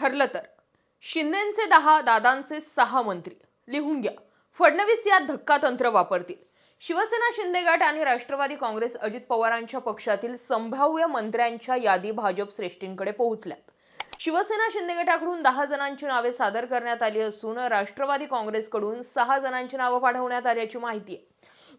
ठरलं तर. शिंदेचे दहा दादांचे सहा मंत्री. लिहून घ्या. फडणवीस यात धक्कातंत्र वापरतील. शिवसेना शिंदे गट आणि राष्ट्रवादी काँग्रेस अजित पवारांच्या पक्षातील संभाव्य मंत्र्यांच्या यादी भाजप श्रेष्ठींकडे पोहोचल्यात. शिवसेना शिंदे गटाकडून दहा जणांची नावे सादर करण्यात आली असून राष्ट्रवादी काँग्रेसकडून सहा जणांची नावं पाठवण्यात आल्याची माहिती आहे.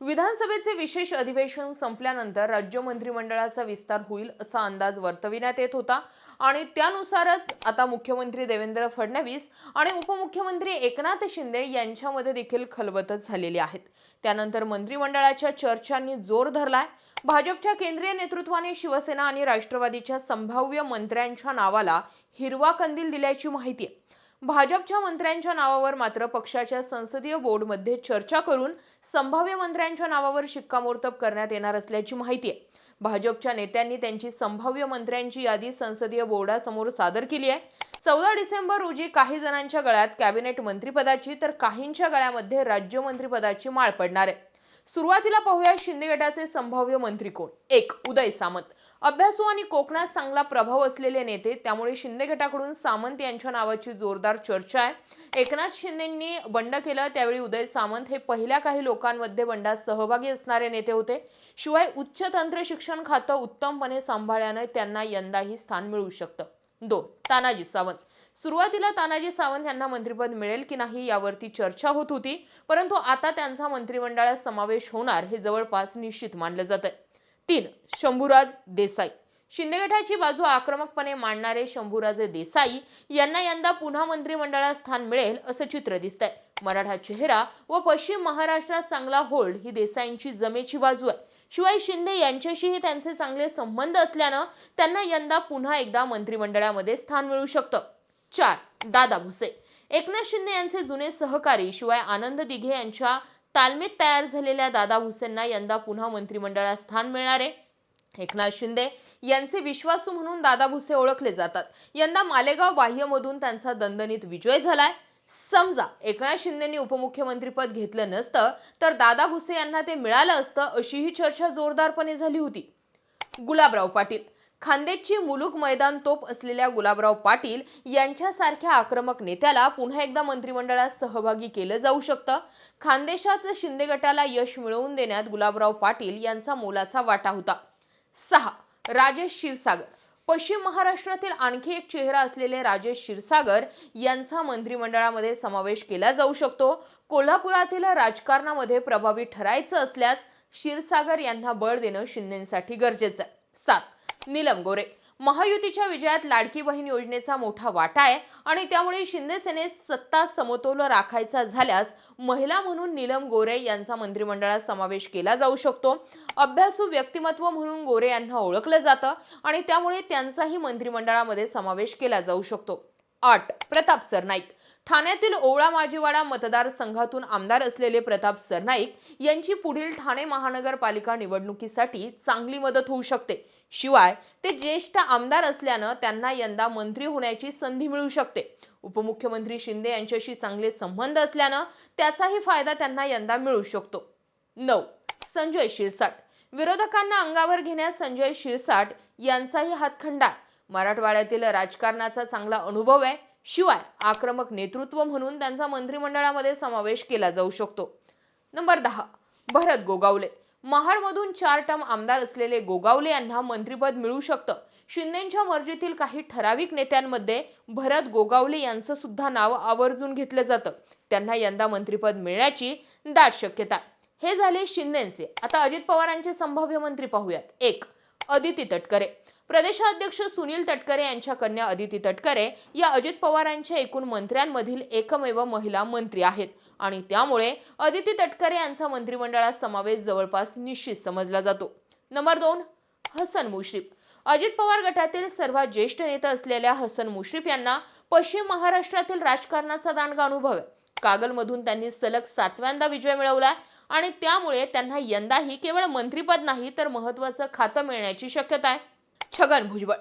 विधानसभेचे विशेष अधिवेशन संपल्यानंतर राज्य मंत्रिमंडळाचा विस्तार होईल असा अंदाज वर्तविण्यात येत होता. आणि त्यानुसारच आता मुख्यमंत्री देवेंद्र फडणवीस आणि उपमुख्यमंत्री एकनाथ शिंदे यांच्यामध्ये देखील खलबतच झालेली आहेत. त्यानंतर मंत्रिमंडळाच्या चर्चांनी जोर धरलाय. भाजपच्या केंद्रीय नेतृत्वाने शिवसेना आणि राष्ट्रवादीच्या संभाव्य मंत्र्यांच्या नावाला हिरवा कंदील दिल्याची माहिती आहे. भाजपच्या मंत्र्यांच्या नावावर मात्र पक्षाच्या संसदीय बोर्डमध्ये चर्चा करून संभाव्य मंत्र्यांच्या नावावर शिक्कामोर्तब करण्यात येणार असल्याची माहिती आहे. भाजपच्या नेत्यांनी त्यांची संभाव्य मंत्र्यांची यादी संसदीय बोर्डासमोर सादर केली आहे. चौदा डिसेंबर रोजी काही जणांच्या गळ्यात कॅबिनेट मंत्रिपदाची तर काहींच्या गळ्यामध्ये राज्यमंत्रीपदाची माळ पडणार आहे. सुरुवातीला पाहूया शिंदे गटाचे संभाव्य मंत्री कोण? एक उदय सामंत. अभ्यासू आणि कोकणात चांगला प्रभाव असलेले नेते त्यामुळे शिंदे गटाकडून सामंत यांच्या नावाची जोरदार चर्चा आहे. एकनाथ शिंदेंनी बंड केलं त्यावेळी उदय सामंत हे पहिल्या काही लोकांमध्ये बंडात सहभागी असणारे नेते होते. शिवाय उच्च तंत्र शिक्षण खातं उत्तमपणे सांभाळल्याने त्यांना यंदाही स्थान मिळू शकतं. दोन तानाजी सावंत. सुरुवातीला तानाजी सावंत यांना मंत्रिपद मिळेल की नाही यावरती चर्चा होत होती परंतु आता त्यांचा मंत्रिमंडळात समावेश होणार हे जवळपास निश्चित मानलं जात आहे तीन शंभूराज देसाई. शिंदे गटाची बाजू आक्रमकपणे मांडणारे शंभूराजे देसाई यांना यंदा पुन्हा मंत्रिमंडळात स्थान मिळेल असं चित्र दिसतंय. मराठा चेहरा व पश्चिम महाराष्ट्रात चांगला होल्ड ही देसाईंची जमेची बाजू आहे. शिवाय शिंदे यांच्याशीही त्यांचे चांगले संबंध असल्यानं त्यांना यंदा पुन्हा एकदा मंत्रिमंडळामध्ये स्थान मिळू शकतं. चार दादा भुसे. एकनाथ शिंदे यांचे जुने सहकारी शिवाय आनंद दिघे यांच्या तालमीत तयार झालेल्या दादा भुसेंना यंदा पुन्हा मंत्रिमंडळात स्थान मिळणार आहे. एकनाथ शिंदे यांचे विश्वासू म्हणून दादा भुसे ओळखले जातात. यंदा मालेगाव बाह्यमधून त्यांचा दणदणीत विजय झालाय. समजा एकनाथ शिंदेनी उपमुख्यमंत्रीपद घेतलं नसतं तर दादा भुसे यांना ते मिळालं असतं अशीही चर्चा जोरदारपणे झाली होती. गुलाबराव पाटील खांदेची मुलूक मैदान तोप असलेल्या गुलाबराव पाटील यांच्यासारख्या आक्रमक नेत्याला पुन्हा एकदा मंत्रिमंडळात सहभागी केलं जाऊ शकतं. खानदेशात शिंदे गटाला यश मिळवून देण्यात गुलाबराव पाटील यांचा मोलाचा वाटा होता. सहा राजेश क्षीरसागर. पश्चिम महाराष्ट्रातील आणखी एक चेहरा असलेले राजेश क्षीरसागर यांचा मंत्रिमंडळामध्ये समावेश केला जाऊ शकतो. कोल्हापुरातील राजकारणामध्ये प्रभावी ठरायचं असल्यास क्षीरसागर यांना बळ देणं शिंदेसाठी गरजेचं आहे. सात नीलम गोरे. महायुतीच्या विजयात लाडकी बहीण योजनेचा मोठा वाटा आहे आणि त्यामुळे शिंदे सेनेत सत्ता समतोल राखायचा झाल्यास महिला म्हणून नीलम गोरे यांचा मंत्रिमंडळात समावेश केला जाऊ शकतो. अभ्यासू व्यक्तिमत्व म्हणून गोरे यांना ओळखलं जातं आणि त्यामुळे त्यांचाही मंत्रिमंडळामध्ये समावेश केला जाऊ शकतो. आठ. प्रताप सरनाईक. ठाण्यातील ओवळा माजीवाडा मतदारसंघातून आमदार असलेले प्रताप सरनाईक यांची पुढील ठाणे महानगरपालिका निवडणुकीसाठी चांगली मदत होऊ शकते. शिवाय ते ज्येष्ठ आमदार असल्यानं त्यांना यंदा मंत्री होण्याची संधी मिळू शकते. उपमुख्यमंत्री शिंदे यांच्याशी चांगले संबंध असल्यानं त्याचाही फायदा त्यांना यंदा मिळू शकतो. नऊ. संजय शिरसाट. विरोधकांना अंगावर घेण्यास संजय शिरसाट यांचाही हातखंडा. आहे. मराठवाड्यातील राजकारणाचा चांगला अनुभव आहे. शिवाय आक्रमक नेतृत्व म्हणून त्यांचा मंत्रिमंडळामध्ये समावेश केला जाऊ शकतो. नंबर दहा. भरत गोगावले. महाडमधून चार टर्म आमदार असलेले गोगावले यांना मंत्रिपद मिळू शकतं. शिंदेच्या मर्जीतील काही ठराविक नेत्यांमध्ये भरत गोगावले यांचं सुद्धा नाव आवर्जून घेतलं जातं. त्यांना यंदा मंत्रिपद मिळण्याची दाट शक्यता हे झाले शिंदेचे. आता अजित पवारांचे संभाव्य मंत्री पाहूयात. एक अदिती तटकरे. प्रदेशाध्यक्ष सुनील तटकरे यांच्या कन्या अदिती तटकरे या अजित पवारांच्या एकूण मंत्र्यांमधील एकमेव महिला मंत्री आहेत. आणि त्यामुळे अदिती तटकरे यांचा मंत्रिमंडळात समावेश जवळपास निश्चित समजला जातो. नंबर दोन हसन मुश्रीफ. अजित पवार गटातील सर्वात ज्येष्ठ नेता असलेल्या हसन मुश्रीफ यांना पश्चिम महाराष्ट्रातील राजकारणाचा दांडगा अनुभव आहे. कागलमधून त्यांनी सलग सातव्यांदा विजय मिळवला आणि त्यामुळे त्यांना यंदाही केवळ मंत्रीपद नाही तर महत्वाचं खातं मिळण्याची शक्यता आहे. छगन भुजबळ.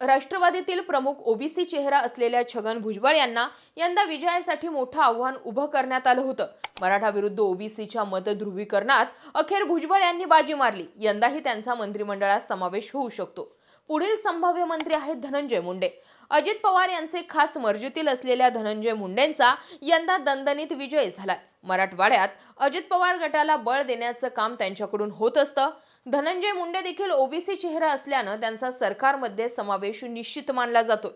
राष्ट्रवादीतील प्रमुख ओबीसी चेहरा असलेल्या छगन भुजबळ यांना यंदा विजयासाठी मोठं आव्हान उभं करण्यात आलं होतं. मराठा विरुद्ध ओबीसीच्या मतध्रुवीकरणात अखेर भुजबळ यांनी बाजी मारली. यंदाही त्यांचा मंत्रिमंडळात समावेश होऊ शकतो. पुढील संभाव्य मंत्री आहेत धनंजय मुंडे. अजित पवार यांचे खास मर्जीतील असलेल्या धनंजय मुंडेंचा यंदा दणदणीत विजय झालाय. मराठवाड्यात अजित पवार गटाला बळ देण्याचं काम त्यांच्याकडून होत असतं. धनंजय मुंडे देखील ओबीसी चेहरा असल्यानं त्यांचा सरकारमध्ये समावेश निश्चित मानला जातो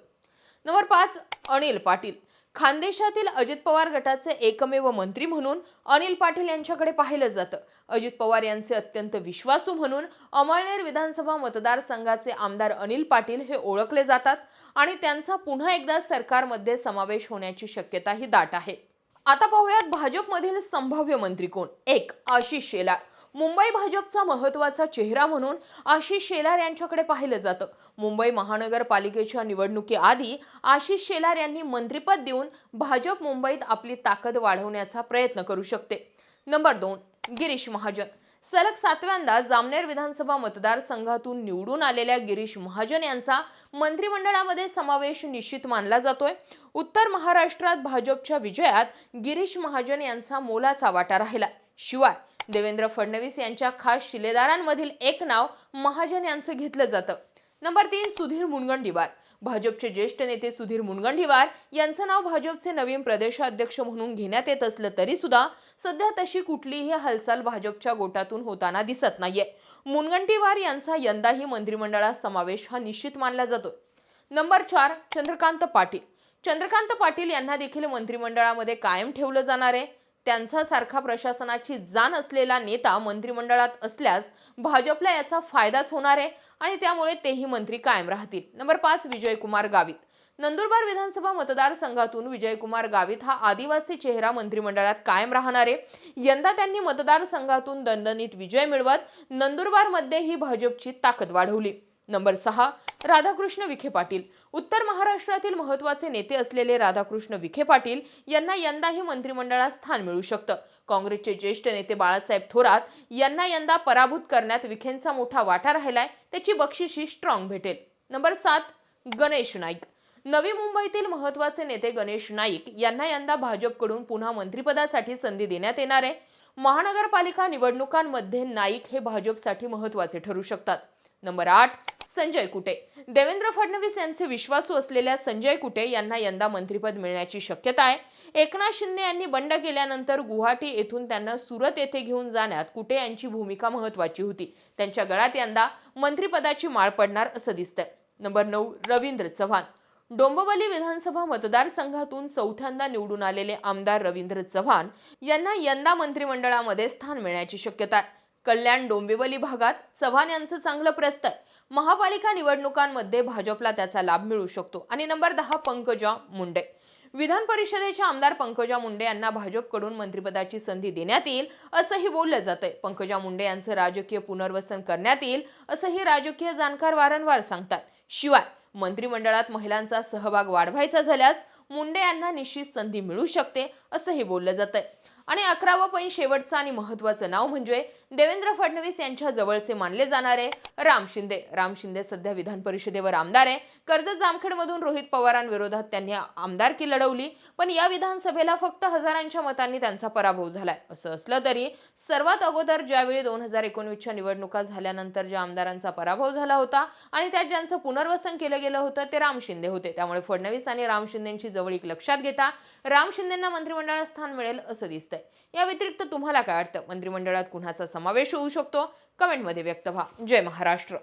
नंबर पाच अनिल पाटील. खानदेशातील अजित पवार गटाचे एकमेव मंत्री म्हणून अनिल पाटील यांच्याकडे पाहिलं जातं. अजित पवार यांचे अत्यंत विश्वासू म्हणून अमळनेर विधानसभा मतदारसंघाचे आमदार अनिल पाटील हे ओळखले जातात आणि त्यांचा पुन्हा एकदा सरकारमध्ये समावेश होण्याची शक्यताही दाट आहे. आता पाहूयात भाजपमधील संभाव्य मंत्री कोण? एक आशिष शेलार. मुंबई भाजपचा महत्त्वाचा चेहरा म्हणून आशिष शेलार यांच्याकडे पाहिलं जातं. मुंबई महानगरपालिकेच्या निवडणुकीआधी आशिष शेलार यांनी मंत्रिपद देऊन भाजप मुंबईत आपली ताकद वाढवण्याचा प्रयत्न करू शकते. नंबर दोन गिरीश महाजन. सलग सातव्यांदा जामनेर विधानसभा मतदारसंघातून निवडून आलेल्या गिरीश महाजन यांचा मंत्रिमंडळामध्ये समावेश निश्चित मानला जातोय. उत्तर महाराष्ट्रात भाजपच्या विजयात गिरीश महाजन यांचा मोलाचा वाटा राहिला. शिवाय देवेंद्र फडणवीस यांच्या खास शिलेदारांमधील एक नाव महाजन यांचं घेतलं जातं. नंबर तीन सुधीर मुनगंटीवार. भाजपचे ज्येष्ठ नेते सुधीर मुनगंटीवार यांचं नाव भाजपचे नवीन प्रदेशाध्यक्ष म्हणून घेण्यात येत असलं तरी सुद्धा सध्या तशी कुठलीही हालचाल भाजपच्या गोटातून होताना दिसत नाहीये. मुनगंटीवार यांचा यंदाही मंत्रिमंडळात समावेश हा निश्चित मानला जातो. नंबर चार चंद्रकांत पाटील. चंद्रकांत पाटील यांना देखील मंत्रिमंडळामध्ये कायम ठेवलं जाणार आहे. त्यांचा सारखा प्रशासनाची जाण असलेला नेता मंत्रिमंडळात असल्यास भाजपला याचा फायदाच होणार आहे आणि त्यामुळे तेही मंत्री कायम राहतील. नंबर पाच विजयकुमार गावित. नंदुरबार विधानसभा मतदारसंघातून विजयकुमार गावित हा आदिवासी चेहरा मंत्रिमंडळात कायम राहणार आहे. यंदा त्यांनी मतदारसंघातून दणदणीत विजय मिळवत नंदुरबारमध्ये ही भाजपची ताकद वाढवली. नंबर सहा राधाकृष्ण विखे पाटील. उत्तर महाराष्ट्रातील महत्त्वाचे नेते असलेले राधाकृष्ण विखे पाटील यांना यंदाही मंत्रिमंडळात स्थान मिळू शकतं. काँग्रेसचे ज्येष्ठ नेते बाळासाहेब थोरात यांना यंदा पराभूत करण्यात विखेंचा मोठा वाटा राहिलाय त्याची बक्षिशी स्ट्रॉंग भेटेल. नंबर सात गणेश नाईक. नवी मुंबईतील महत्त्वाचे नेते गणेश नाईक यांना यंदा भाजपकडून पुन्हा मंत्रिपदासाठी संधी देण्यात येणार आहे. महानगरपालिका निवडणुकांमध्ये नाईक हे भाजपसाठी महत्त्वाचे ठरू शकतात. नंबर आठ संजय कुटे. देवेंद्र फडणवीस यांचे विश्वासू असलेल्या संजय कुटे यांना यंदा मंत्रिपद मिळण्याची शक्यता आहे. एकनाथ शिंदे यांनी बंड केल्यानंतर गुवाहाटी येथून त्यांना सुरत येथे घेऊन जाण्यात कुटे यांची भूमिका महत्वाची होती. त्यांच्या गळ्यात यंदा मंत्रिपदाची माळ पडणार असं दिसतंय. नंबर नऊ रवींद्र चव्हाण. डोंबिवली विधानसभा मतदारसंघातून चौथ्यांदा निवडून आलेले आमदार रवींद्र चव्हाण यांना यंदा मंत्रिमंडळामध्ये स्थान मिळण्याची शक्यता आहे. कल्याण डोंबिवली भागात चव्हाण यांचं चांगलं प्रस्त आहे महापालिका निवडणुकांमध्ये भाजपला त्याचा लाभ मिळू शकतो. आणि नंबर दहा पंकजा मुंडे. विधान परिषदेच्या आमदार पंकजा मुंडे यांना भाजपकडून मंत्रिपदाची संधी देण्यात येईल असंही बोललं जातंय. पंकजा मुंडे यांचं राजकीय पुनर्वसन करण्यात येईल असंही राजकीय जाणकार वारंवार सांगतात. शिवाय मंत्रिमंडळात महिलांचा सहभाग वाढवायचा झाल्यास मुंडे यांना निश्चित संधी मिळू शकते असंही बोललं जातंय. आणि अकरावं पण शेवटचं आणि महत्वाचं नाव म्हणजे देवेंद्र फडणवीस यांच्या जवळचे मानले जाणारे राम शिंदे. राम शिंदे सध्या विधान परिषदेवर आमदार आहे. कर्जत जामखेडमधून रोहित पवारांविरोधात त्यांनी आमदारकी लढवली. पण या विधानसभेला फक्त हजारांच्या मतांनी त्यांचा पराभव झालाय. असं असलं तरी सर्वात अगोदर ज्यावेळी दोन हजार एकोणवीसच्या निवडणुका झाल्यानंतर ज्या आमदारांचा पराभव झाला होता आणि त्यात ज्यांचं पुनर्वसन केलं गेलं होतं ते राम शिंदे होते. त्यामुळे फडणवीस आणि राम शिंदेची जवळीक लक्षात घेता राम शिंदेंना मंत्रिमंडळात स्थान मिळेल असं दिसतंय. या व्यतिरिक्त तुम्हाला काय वाटतं? मंत्रिमंडळात कुणाचा समावेश होऊ शकतो. कमेंटमध्ये व्यक्त व्हा. जय महाराष्ट्र.